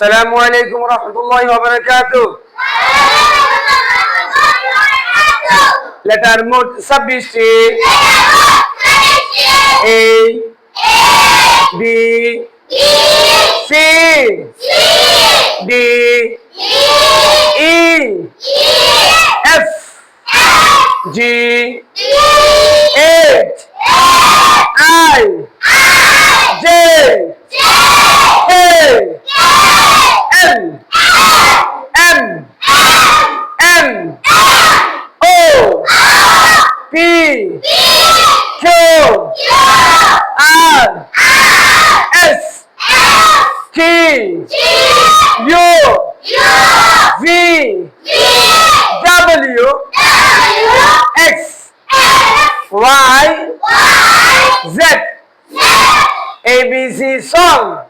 আসসালামু আলাইকুম রহমতুল্লাহ বারাকাত লেটার মোট ছাব্বিশটি। A B C D E F G L M N O P Q R S T U V W X Y Z A B C song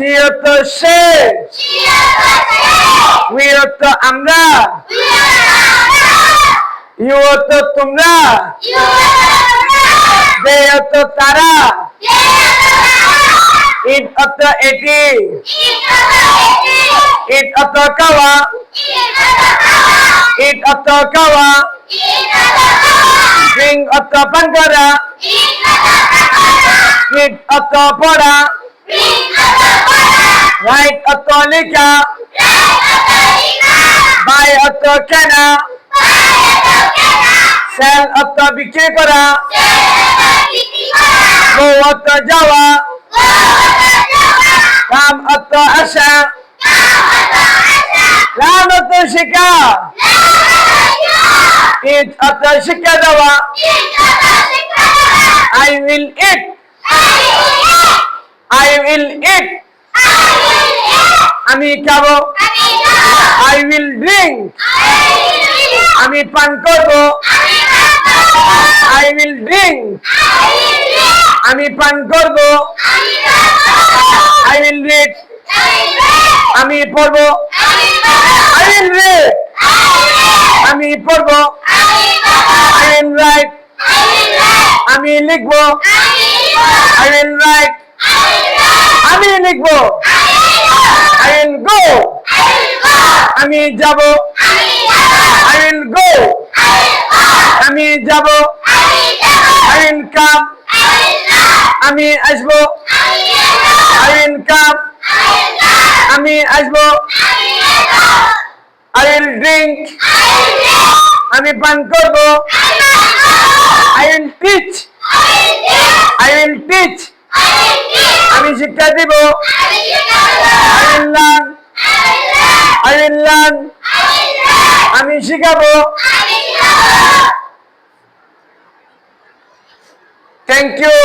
সিয়ত সে উইয়ত আমরা ইয়ত তোমরা দেয়ত তারা ইট অত এটি ইট অত কাওয়া ইট অত কাওয়া সিং অত পাঙ্করা ইট অত পড়া write অত লেখা বাই অত কেনা সেল অত বিক্রি করা গো অত যাওয়া কাম অত আসা লাম অত শিখা ইট অত শিক্ষা দেওয়া I will eat I will eat আমি খাব। আই উইল ড্রিঙ্ক আমি পান করব। আই উইল ড্রিঙ্ক আমি পান করব। আই উইল রিড আমি পড়ব। আই উইল রিড আমি পড়ব। আই উইল রাইট আমি লিখব। আই উইল রাইট আমি লিখবো আই উইল গো আমি যাব আই উইল গো আমি যাব আই উইল কাম আমি আসবো আই উইল কাম আমি আসবো আই উইল ড্রিঙ্ক আমি পান করবো I will teach I will teach আমি শিক্ষা দিব। আমি শিখাবো। Thank you